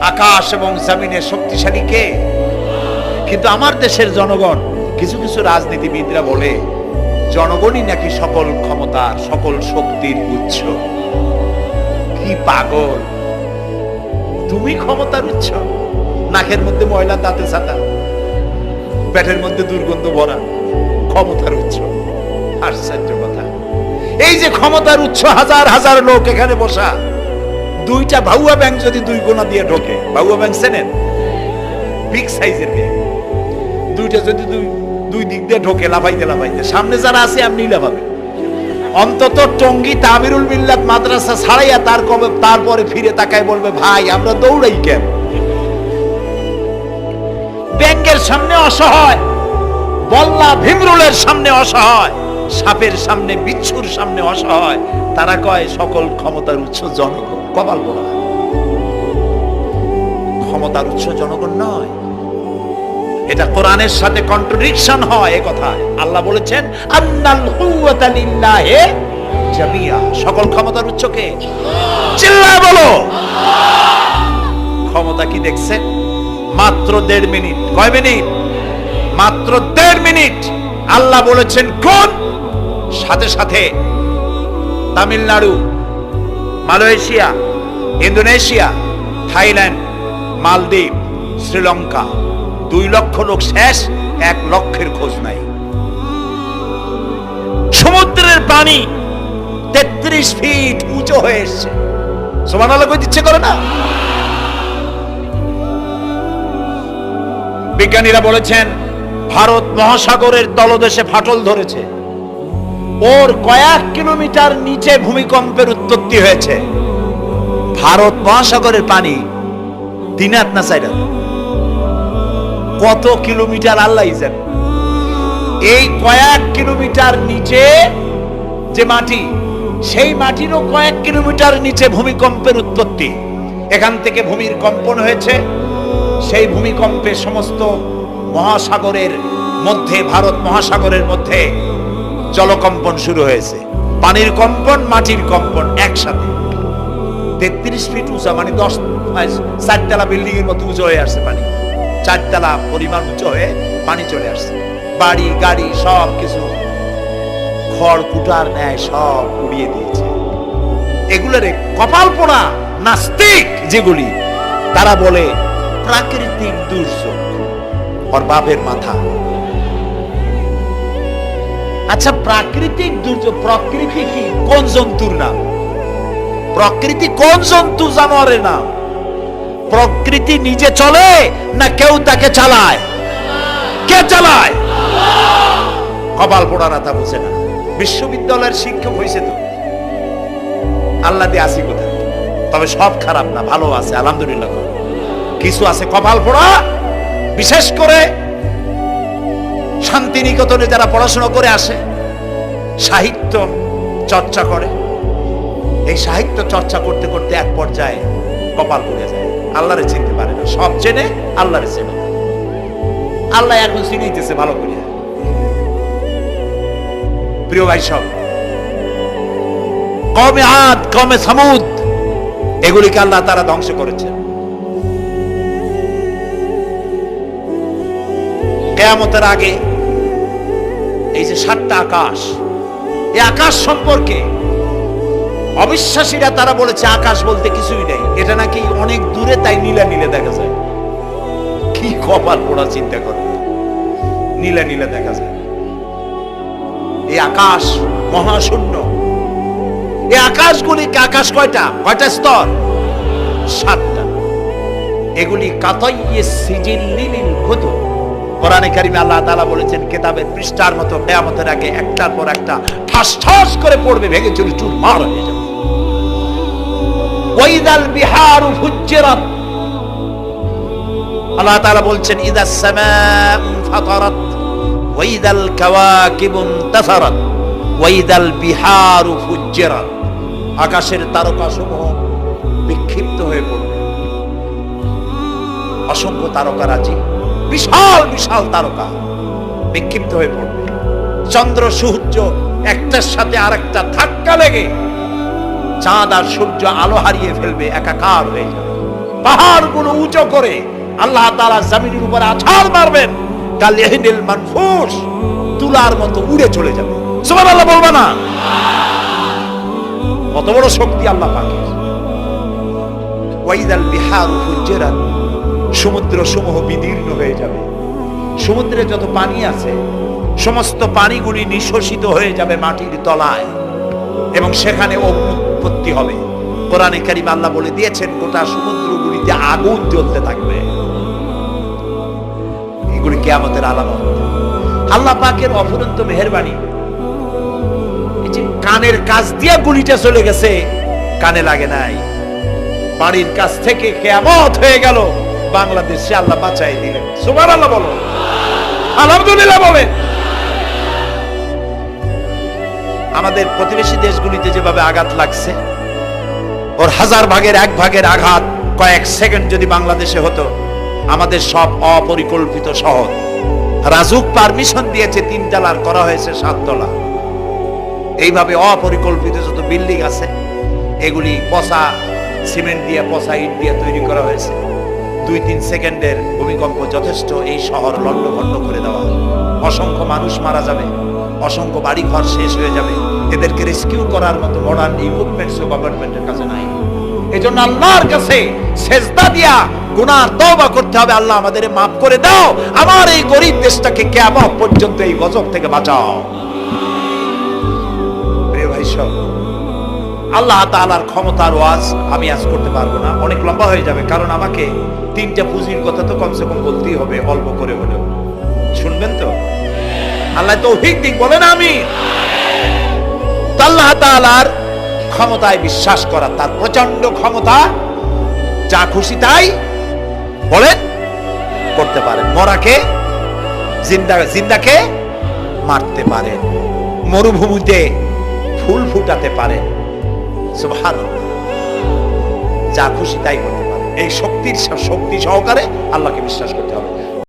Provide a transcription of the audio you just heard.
আকাশ এবং জমিনের শক্তিশালী কে? কিন্তু আমার দেশের জনগণ, কিছু কিছু রাজনীতিবিদরা বলে, জনগণই নাকি সকল ক্ষমতার, সকল শক্তির উৎস। কি পাগল! তুমি ক্ষমতার উৎস? নাকের মধ্যে ময়লা, দাঁতে ছাতা। পেটের মধ্যে দুর্গন্ধ ভরা, ক্ষমতার উৎস। আশ্চর্য কথা। এই যে ক্ষমতার উৎস, হাজার হাজার লোক এখানে বসা। দুইটা ভাউয়া ব্যাংক যদি দুই কোনা দিয়ে ঢোকে ভাউয়া ব্যাংক চেনেন? বিগ সাইজের ব্যাংক দুইটা যদি দুই দুই দিক দিয়ে ঢোকে, লাফাইতে লাফাইতে। সামনে যারা আছে আপনি লাফাবেন। অন্তত টঙ্গী তামিরুল মিল্লাত মাদ্রাসা ছাড়াইয়া তার কবে, তারপরে ফিরে তাকায় বলবে, ভাই, আমরা দৌড়াই কেন? ব্যাংকের সামনে অসহায়, বল্লা ভীমরুলের সামনে অসহায়। সাপের সামনে, বিচ্ছুর সামনে অসহায়। তারা কয়, সকল ক্ষমতার উৎস জনগণ। কপাল বলা। ক্ষমতার উৎস জনগণ নয়। এটা কোরআনের সাথে কন্ট্রাডিকশন হয় এ কথায়। আল্লাহ বলেছেন, আন্নাল জামিয়া। সকল ক্ষমতার উৎস কে? বলো। ক্ষমতা কি দেখছেন মাত্র দেড় মিনিট। কয় মিনিট? মাত্র দেড় মিনিট। আল্লাহ বলেছেন, কোন সাথে সাথে তামিলনাড়ু, মালয়েশিয়া, ইন্দোনেশিয়া, থাইল্যান্ড, মালদ্বীপ, শ্রীলঙ্কা। দুই লক্ষ লোক শেষ, এক লক্ষের খোঁজ নাই। সমুদ্রের পানি তেত্রিশ ফিট উঁচু হয়ে এসছে। সমান আলো দিচ্ছে করে না? বিজ্ঞানীরা বলেছেন, ভারত মহাসাগরের তলদেশে ফাটল ধরেছে। ওর কয়েক কিলোমিটার নিচে ভূমিকম্পের উৎপত্তি হয়েছে। ভারত মহাসাগরের পানি দিনাত না সাইডা কত কিলোমিটার আল্লাহ জানে এই কয়েক কিলোমিটার নিচে যে মাটি, সেই মাটিরও কয়েক কিলোমিটার নিচে ভূমিকম্পের উৎপত্তি। এখান থেকে ভূমির কম্পন হয়েছে। সেই ভূমিকম্পে সমস্ত মহাসাগরের মধ্যে, ভারত মহাসাগরের মধ্যে জলকম্পন শুরু হয়েছে। পানির কম্পন, মাটির কম্পন একসাথে। তেত্রিশ ফিট উঁচা মানে দশ চারতলা বিল্ডিং এর মতো উঁচু হয়ে আসছে পানি। চারতলা পরিমাণ উঁচু হয়ে পানি চলে আসছে। বাড়ি, গাড়ি সব কিছু খড় কুটার নেয় সব উড়িয়ে দিয়েছে। এগুলোরে কপাল পোড়া নাস্তিক যেগুলি, তারা বলে, প্রাকৃতিক দুর্যোগ। ওর বাপের মাথা আচ্ছা প্রাকৃতিক দুর্যোগ, প্রকৃতি কি? কোন জন্তুর নাম? প্রকৃতি কোন জন্তু জানোয়ারের নাম? প্রকৃতি নিজে চলে না কেউ তাকে চালায়? কে চালায়? কপাল পোড়ারা তা বুঝে না। বিশ্ববিদ্যালয়ের শিক্ষক হয়েছে তো। আল্লাহ দিয়ে আসি কোথায়? তবে সব খারাপ না, ভালো আছে, আলহামদুলিল্লাহ। কিছু আছে কপাল পোড়া, বিশেষ করে শান্তিনিকেতনে যারা পড়াশোনা করে আসে, সাহিত্য চর্চা করে। এই সাহিত্য চর্চা করতে করতে এক পর্যায়ে কপাল পড়ে যায়। আল্লাহরে চিনতে পারে না। সব জেনে আল্লাহরে চেনে। আল্লাহ এখন চিনিতেছে ভালো করে। প্রিয় ভাই সব, কমে আদ, কমে সামুদ, এগুলিকে আল্লাহ তারা ধ্বংস করেছেন। কেয়ামতের আগে এই যে সাতটা আকাশ, এই আকাশ সম্পর্কে অবিশ্বাসীরা তারা বলেছে, আকাশ বলতে কিছুই নেই। এটা নাকি অনেক দূরে তাই নীলা নীলে দেখা যায়। কি কপাল পোড়া চিন্তা করে। নীলা নীলে দেখা যায়। এই আকাশ মহাশূন্য। এই আকাশগুলি আকাশ কয়টা? কয়টা স্তর? সাতটা। এগুলি কাতাইয়ে সিজিল সিজিল্লিলিল খুদু কোরআনে কারিমে আল্লাহ তাআলা বলেছেন, কিতাবের পৃষ্ঠার মতো কিয়ামতের আগে একটার পর একটা ঠাস ঠাস করে পড়বে, ভেঙে চুরি, চুর, মার হয়ে যাবে। ওয়াইদাল বিহারু ফুজ্জিরাত। আল্লাহ বলছেন সামাউ ফাতারাত, ওয়াইদাল বিহারু আকাশের বিক্ষিপ্ত হয়ে পড়বে। অসংখ্য তারকারাজি বিশাল বিশাল তারকা। বিক্ষিপ্ত হয়ে পড়বে। চন্দ্র, সূর্য একটার সাথে আরেকটা ধাক্কা লেগে চাঁদ আর সূর্য আলো হারিয়ে ফেলবে, একাকার হয়ে যাবে। পাহাড়গুলো উঁচু করে আল্লাহ তাআলা জমিনের উপর আছাড় মারবেন। কাল ইহনিল মানফুস তুলার মতো উড়ে চলে যাবে। সুবহানাল্লাহ বলবা না? কত বড় শক্তি আল্লাহ পাকের। ওয়াইদাল বিহার ফুজ্জিরাত সমুদ্র সমূহ বিদীর্ণ হয়ে যাবে। সমুদ্রে যত পানি আছে, সমস্ত পানিগুলি নিঃশ্বসিত হয়ে যাবে মাটির তলায় এবং সেখানে উৎপত্তি হবে। কোরআনে কারিম আল্লাহ বলে দিয়েছেন, গোটা সমুদ্রগুলিতে আগুন জ্বলতে থাকবে। এগুলি কেয়ামতের আলামত। আল্লাহ পাকের অফুরন্ত মেহেরবানি। কানের কাজ দিয়ে গুলিটা চলে গেছে, কানে লাগে নাই। বাড়ির কাছ থেকে কেয়ামত হয়ে গেল। বাংলাদেশে আল্লাহ বাঁচাই দিলেন। সুবার আল্লাহ বলো আলহামদুলিল্লাহ বলে আমাদের প্রতিবেশী দেশগুলিতে যেভাবে আঘাত লাগছে ওর হাজার ভাগের এক ভাগের আঘাত কয়েক সেকেন্ড যদি বাংলাদেশে হতো আমাদের সব অপরিকল্পিত শহর। রাজুক পারমিশন দিয়েছে তিন তলার করা হয়েছে সাততলা এইভাবে অপরিকল্পিত যত বিল্ডিং আছে এগুলি পচা সিমেন্ট দিয়ে পচা ইট দিয়ে তৈরি করা হয়েছে। দুই তিন সেকেন্ডের ভূমিকম্প যথেষ্ট এই শহর লণ্ডভণ্ড করে দেওয়া অসংখ্য মানুষ মারা যাবে, অসংখ্য বাড়ি ঘর শেষ হয়ে যাবে। এদেরকে রেস্কিউ করার মতো মডার্ন এই ইকুইপমেন্টস গভর্নমেন্টের কাছে নাই। এই জন্য আল্লাহর কাছে সেজদা দিয়া গুনার তওবা করতে হবে। আল্লাহ আমাদের মাফ করে দাও। আমার এই গরিব দেশটাকে কিয়ামত পর্যন্ত এই গজব থেকে বাঁচাও। প্রিয় ভাই সব আল্লাহ তাআলার ক্ষমতার ওয়াজ আমি আজ করতে পারব না। অনেক লম্বা হয়ে যাবে, কারণ আমাকে তিনটা পুঁজির কথা তো কমসে কম বলতেই হবে, অল্প করে হলেও। শুনবেন তো? আল্লাহ তৌফিক দিক, বলেন আমি তো আল্লাহ তাআলার ক্ষমতায় বিশ্বাস করা, তার প্রচণ্ড ক্ষমতা যা খুশি তাই বলেন, করতে পারেন। মরাকে, জিন্দা, জিন্দাকে মারতে পারেন। মরুভূমিতে ফুল ফুটাতে পারেন। যা খুশি তাই করতে পারে। এই শক্তির শক্তি সহকারে আল্লাহকে বিশ্বাস করতে